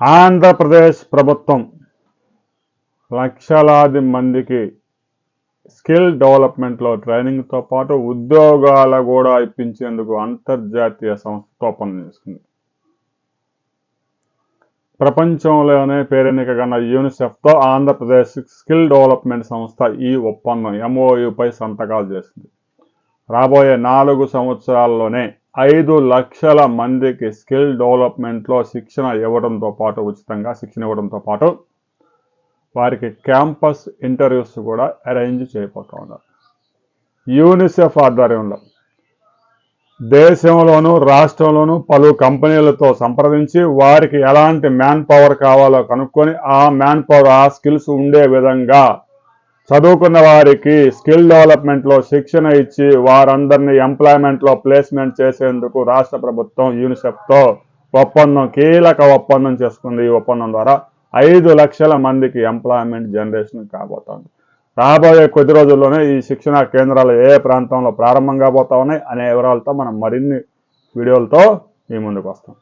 ఆంధ్రప్రదేశ్ ప్రభుత్వం లక్షలాది మందికి స్కిల్ డెవలప్మెంట్లో ట్రైనింగ్తో పాటు ఉద్యోగాలు కూడా ఇప్పించేందుకు అంతర్జాతీయ సంస్థతో పనిచేస్తుంది ప్రపంచంలోనే పేరెన్నికగన్న యూనిసెఫ్తో ఆంధ్రప్రదేశ్ స్కిల్ డెవలప్మెంట్ సంస్థ ఈ ఒప్పందం ఎంఓయుపై సంతకాలు చేసింది. రాబోయే నాలుగు సంవత్సరాల్లోనే ఐదు లక్షల మందికి స్కిల్ డెవలప్మెంట్లో శిక్షణ ఇవ్వడంతో పాటు ఉచితంగా శిక్షణ ఇవ్వడంతో పాటు వారికి క్యాంపస్ ఇంటర్వ్యూస్ కూడా అరేంజ్ చేయబోతా ఉన్నారు. యూనిసెఫ్ ఆధ్వర్యంలో దేశంలోనూ రాష్ట్రంలోనూ పలు కంపెనీలతో సంప్రదించి వారికి ఎలాంటి మ్యాన్ పవర్ కావాలో కనుక్కొని ఆ మ్యాన్ పవర్ ఆ స్కిల్స్ ఉండే విధంగా చదువుకున్న వారికి స్కిల్ డెవలప్మెంట్లో శిక్షణ ఇచ్చి వారందరినీ ఎంప్లాయ్మెంట్లో ప్లేస్మెంట్ చేసేందుకు రాష్ట్ర ప్రభుత్వం యూనిసెఫ్తో ఒప్పందం కీలక ఒప్పందం చేసుకుంది. ఈ ఒప్పందం ద్వారా ఐదు లక్షల మందికి ఎంప్లాయ్మెంట్ జనరేషన్ కాబోతోంది. రాబోయే కొద్ది రోజుల్లోనే ఈ శిక్షణ కేంద్రాలు ఏ ప్రాంతంలో ప్రారంభం కాబోతా ఉన్నాయి అనే వివరాలతో మనం మరిన్ని వీడియోలతో మీ ముందుకు వస్తాం.